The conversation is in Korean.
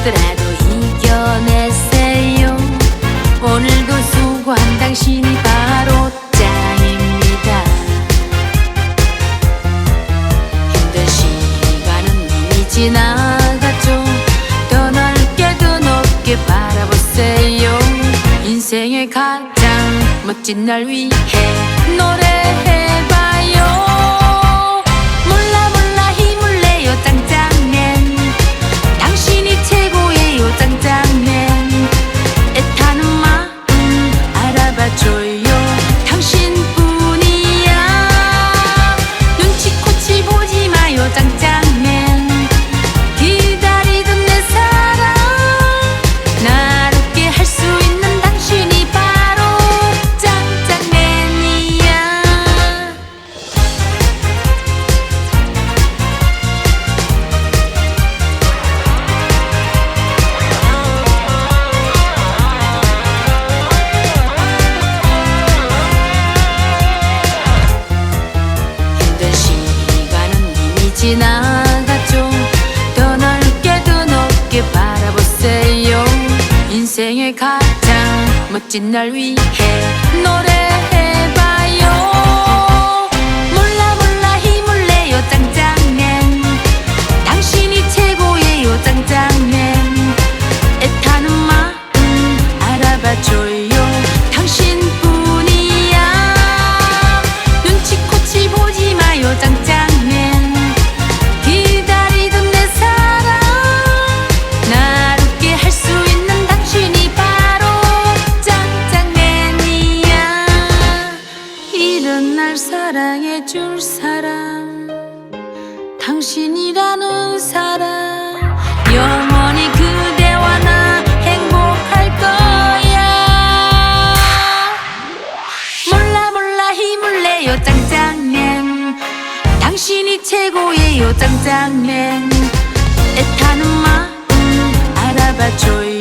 어렵더라도 이겨내세요. 오늘도 수고한 당신이 바로 짱입니다. 힘든 시간은 이미 지나갔죠. 더 넓게 더 높게 바라보세요. 인생의 가장 멋진 날 위해 노래해 지나갔죠. 더 넓게 더 높게 바라보세요. 인생의 가장 멋진 날 위해 노래 이런 날 사랑해 줄 사람. 당신이라는 사람. 영원히 그대와 나 행복할 거야. 몰라 몰라 힘을 내요 짱짱맨. 당신이 최고예요 짱짱맨. 애타는 마음 알아봐줘요